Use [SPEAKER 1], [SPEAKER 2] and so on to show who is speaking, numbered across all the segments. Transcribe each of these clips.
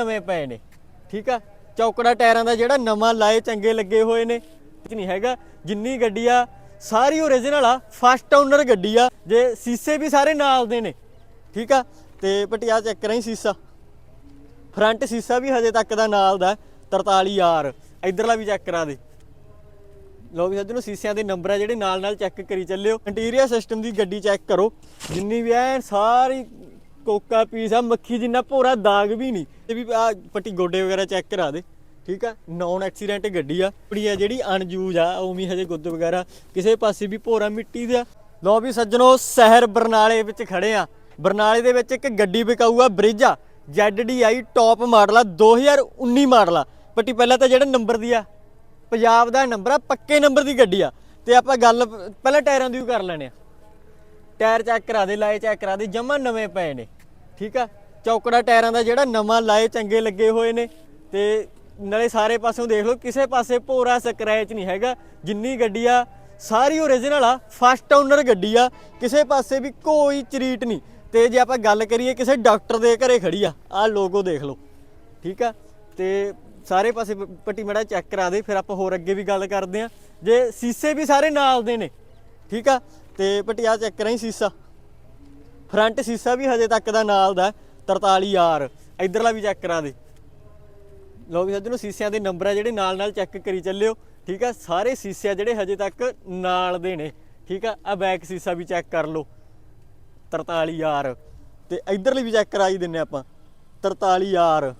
[SPEAKER 1] ਨਵੇਂ ਪਏ ਨੇ, ਠੀਕ ਆ? ਚੌਕੜਾ ਟਾਇਰਾਂ ਦਾ ਜਿਹੜਾ ਨਵਾਂ ਲਾਏ ਚੰਗੇ ਲੱਗੇ ਹੋਏ ਨੇ ਕੁਝ ਨਹੀਂ ਹੈਗਾ। ਜਿੰਨੀ ਗੱਡੀ ਆ, ਸਾਰੀ ਓਰੀਜਨਲ ਆ ਫਸਟ ਓਨਰ ਗੱਡੀ ਆ, ਜੇ ਸੀਸੇ ਵੀ ਸਾਰੇ ਨਾਲ ਦੇ ਨੇ, ਠੀਕ ਆ? ਤੇ ਪਟਿਆ ਚੈੱਕ ਕਰਾਂ ਸੀਸਾ। ਫਰੰਟ ਸੀਸਾ ਵੀ ਹਜੇ ਤੱਕ ਦਾ ਨਾਲ ਦਾ 43R ਇਧਰਲਾ ਵੀ ਚੈੱਕ ਕਰਾ ਦੇ। ਲੋ ਵੀ ਸੱਜਣੋ, ਸੀਸਿਆਂ ਦੇ ਨੰਬਰ ਆ ਜਿਹੜੇ ਨਾਲ ਨਾਲ ਚੈੱਕ ਕਰੀ ਚੱਲਿਓ। ਇੰਟੀਰੀਅਰ ਸਿਸਟਮ ਦੀ ਗੱਡੀ ਚੈੱਕ ਕਰੋ। ਜਿੰਨੀ ਵੀ ਐ ਸਾਰੀ ਕੋਕਾ ਪੀਸ ਆ ਮੱਖੀ ਜਿੰਨਾ ਭੋਰਾ ਦਾਗ ਵੀ ਨਹੀਂ। ਤੇ ਵੀ ਆ ਪੱਟੀ ਗੋਡੇ ਵਗੈਰਾ ਚੈੱਕ ਕਰਾ ਦੇ, ਠੀਕ ਆ? ਨੌਨ ਐਕਸੀਡੈਂਟ ਗੱਡੀ ਆ। ਕੁੜੀ ਆ ਜਿਹੜੀ ਅਨਯੂਜ਼ ਆ ਉਵੇਂ ਹਜੇ ਗੁੱਦ ਵਗੈਰਾ, ਕਿਸੇ ਪਾਸੇ ਵੀ ਭੋਰਾ ਮਿੱਟੀ ਦਾ ਲੋ ਵੀ ਸੱਜਣੋ, ਸ਼ਹਿਰ ਬਰਨਾਲੇ ਵਿੱਚ ਖੜੇ ਆ। ਬਰਨਾਲੇ ਦੇ ਵਿੱਚ ਇੱਕ ਗੱਡੀ ਵਿਕਾਊ ਆ ਬ੍ਰਿਜ ਆ ZDI ਟੌਪ ਮਾਡਲ ਆ 2019 ਮਾਡਲ ਆ। ਪੱਟੀ ਪਹਿਲਾਂ ਤਾਂ ਜਿਹੜਾ ਨੰਬਰ ਦੀ ਆ, ਪੰਜਾਬ ਦਾ ਨੰਬਰ ਆ, ਪੱਕੇ ਨੰਬਰ ਦੀ ਗੱਡੀ ਆ। ਤੇ ਆਪਾਂ ਗੱਲ, ਪਹਿਲਾਂ ਟਾਇਰਾਂ ਦੀ ਵੀ ਕਰ ਲੈਣੇ ਆ। ਟਾਇਰ ਚੈੱਕ ਕਰਾ ਦੇ, ਲਾਏ ਚੈੱਕ ਕਰਾ ਦੇ, ਜਮਾ ਨਵੇਂ ਪਏ ਨੇ, ਠੀਕ ਆ? ਚੌਕੜਾ ਟਾਇਰਾਂ ਦਾ ਜਿਹੜਾ ਨਵਾਂ ਲਾਏ ਚੰਗੇ ਲੱਗੇ ਹੋਏ ਨੇ ਤੇ ਨਾਲੇ ਸਾਰੇ ਪਾਸਿਓਂ ਦੇਖ ਲਓ, ਕਿਸੇ ਪਾਸੇ ਭੋਰਾ ਸਕ੍ਰੈਚ ਨਹੀਂ ਹੈਗਾ, ਜਿੰਨੀ ਗੱਡੀ ਆ, ਸਾਰੀ ਓਰੀਜਨਲ ਆ ਫਸਟ ਓਨਰ ਗੱਡੀ ਆ, ਕਿਸੇ ਪਾਸੇ ਵੀ ਕੋਈ ਚਰੀਟ ਨਹੀਂ। ਤੇ ਜੇ ਆਪਾਂ ਗੱਲ ਕਰੀਏ ਕਿਸੇ ਡਾਕਟਰ ਦੇ ਘਰੇ ਖੜੀ ਆ, ਆਹ ਲੋਗੋ ਦੇਖ ਲਓ, ਠੀਕ ਆ? ਤੇ ਸਾਰੇ ਪਾਸੇ ਪੱਟੀ ਮੜਾ ਚੈੱਕ ਕਰਾ ਦੇ, ਫਿਰ ਆਪਾਂ ਹੋਰ ਅੱਗੇ ਵੀ ਗੱਲ ਕਰਦੇ ਆ। ਜੇ ਸੀਸੇ ਵੀ ਸਾਰੇ ਨਾਲ ਦੇ ਨੇ ਠੀਕ ਆ? ਤੇ ਪਟਿਆ ਚੈੱਕ ਕਰਾਂ ਸੀਸਾ। ਫਰੰਟ ਸੀਸਾ ਵੀ ਹਜੇ ਤੱਕ ਦਾ ਨਾਲ ਦਾ 43R ਇਧਰਲਾ ਵੀ ਚੈੱਕ ਕਰਾ ਦੇ। ਲੋ ਵੀ ਸੱਜਣੋ, ਸੀਸਿਆਂ ਦੇ ਨੰਬਰ ਆ ਜਿਹੜੇ ਨਾਲ ਨਾਲ ਚੈੱਕ ਕਰੀ ਚੱਲਿਓ, ਠੀਕ ਆ? ਸਾਰੇ ਸੀਸੇ ਆ ਜਿਹੜੇ ਹਜੇ ਤੱਕ ਨਾਲ ਦੇ ਨੇ, ਠੀਕ ਆ? ਆ ਬੈਕ ਸੀਸਾ ਵੀ ਚੈੱਕ ਕਰ ਲਓ। 43R ਤੇ ਇਧਰਲੀ ਵੀ ਚੈੱਕ ਕਰਾਈ ਦਿੰਨੇ ਆਪਾਂ। 43R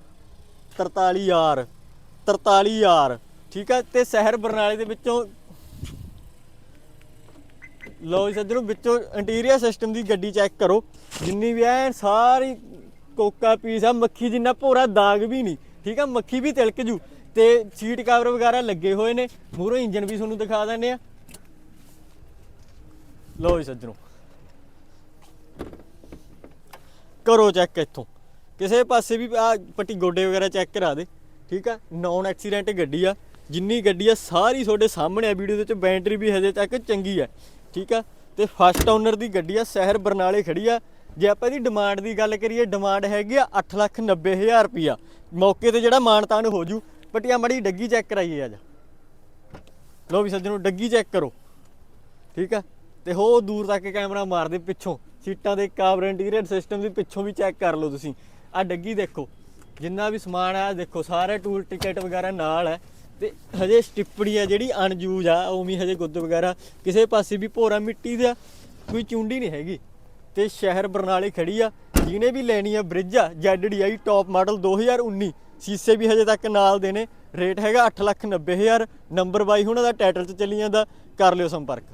[SPEAKER 1] 43R 43R ਠੀਕ ਆ? ਤੇ ਸ਼ਹਿਰ ਬਰਨਾਲੇ ਦੇ ਵਿੱਚੋਂ ਲਓ ਜੀ ਸੱਜਣੋ ਵਿੱਚੋਂ ਇੰਟੀਰੀਅਰ ਸਿਸਟਮ ਦੀ ਗੱਡੀ ਚੈੱਕ ਕਰੋ। ਜਿੰਨੀ ਵੀ ਐ ਸਾਰੀ ਕੋਕਾ ਪੀਸ ਆ, ਮੱਖੀ ਜਿੰਨਾ ਭੋਰਾ ਦਾਗ ਵੀ ਨਹੀਂ, ਠੀਕ ਆ? ਮੱਖੀ ਵੀ ਤਿਲਕ ਜੂ। ਤੇ ਸੀਟ ਕਵਰ ਵਗੈਰਾ ਲੱਗੇ ਹੋਏ ਨੇ। ਮੂਹਰੋਂ ਇੰਜਨ ਵੀ ਤੁਹਾਨੂੰ ਦਿਖਾ ਦਿੰਨੇ ਆ। ਲਓ ਜੀ, ਸੱਜਣੋ। ਕਰੋ ਚੈੱਕ ਇੱਥੋਂ। ਕਿਸੇ ਪਾਸੇ ਵੀ, ਆ, ਪੱਟੀ ਗੋਡੇ ਵਗੈਰਾ ਚੈੱਕ ਕਰਾ ਦੇ, ਠੀਕ ਆ? ਨੌਨ ਐਕਸੀਡੈਂਟ ਗੱਡੀ ਆ। ਜਿੰਨੀ ਗੱਡੀ ਆ, ਸਾਰੀ ਤੁਹਾਡੇ ਸਾਹਮਣੇ ਆ, ਵੀਡੀਓ ਦੇ ਵਿੱਚ ਬੈਟਰੀ ਵੀ ਹਜੇ ਤੱਕ ਚੰਗੀ ਆ। ਠੀਕ ਆ? ਤੇ ਫਸਟ ਓਨਰ ਦੀ ਗੱਡੀ ਆ, ਸ਼ਹਿਰ ਬਰਨਾਲੇ ਖੜੀ ਆ। ਜੇ ਆਪਾਂ ਇਹਦੀ ਡਿਮਾਂਡ ਦੀ ਗੱਲ ਕਰੀਏ ਡਿਮਾਂਡ ਹੈਗੀ ਆ 890000 ਰੁਪਿਆ ਮੌਕੇ ਤੇ ਜਿਹੜਾ ਮਾਨਤਾਨ ਹੋ ਜੂ, ਪਟਿਆ ਮੜੀ ਡੱਗੀ ਚੈੱਕ ਕਰਾਈਏ ਅੱਜ। ਲੋ ਵੀ ਸੱਜਣੋ, ਡੱਗੀ ਚੈੱਕ ਕਰੋ। ਠੀਕ ਆ? ਤੇ ਹੋ ਦੂਰ ਤੱਕ ਕੈਮਰਾ ਮਾਰਦੇ ਪਿੱਛੋਂ, ਸੀਟਾਂ ਦੇ ਕਾਬਰ ਇੰਟੀਰੀਅਰ ਸਿਸਟਮ ਦੀ ਪਿੱਛੋਂ ਵੀ ਚੈੱਕ ਕਰ ਲਓ ਤੁਸੀਂ। ਆ ਡੱਗੀ ਦੇਖੋ, ਜਿੰਨਾ ਵੀ ਸਮਾਨ ਆ, ਦੇਖੋ, ਸਾਰੇ ਟੂਲ ਟਿਕਟ ਵਗੈਰਾ ਨਾਲ ਹੈ ਤੇ ਹਜੇ ਸਟਿੱਪੜੀ ਆ ਜਿਹੜੀ ਅਨਯੂਜ਼ ਆ ਉਵੇਂ ਹਜੇ ਗੁੱਦ ਵਗੈਰਾ ਕਿਸੇ ਪਾਸੇ ਵੀ ਭੋਰਾ ਮਿੱਟੀ ਦਾ ਕੋਈ ਚੁੰਡੀ ਨਹੀਂ ਹੈਗੀ। ਤੇ ਸ਼ਹਿਰ ਬਰਨਾਲੇ ਖੜੀ ਆ, ਜਿਹਨੇ ਵੀ ਲੈਣੀ ਆ ਬ੍ਰਿਜ ਆ ZDI ਟੌਪ ਮਾਡਲ 2019 ਸੀਸੇ ਵੀ ਹਜੇ ਤੱਕ ਨਾਲ ਦੇ ਨੇ। ਰੇਟ ਹੈਗਾ 890000 ਨੰਬਰ ਬਾਈ ਹੁਣਾਂ ਦਾ ਟਾਈਟਲ 'ਚ ਚੱਲੀ ਜਾਂਦਾ, ਕਰ ਲਿਓ ਸੰਪਰਕ।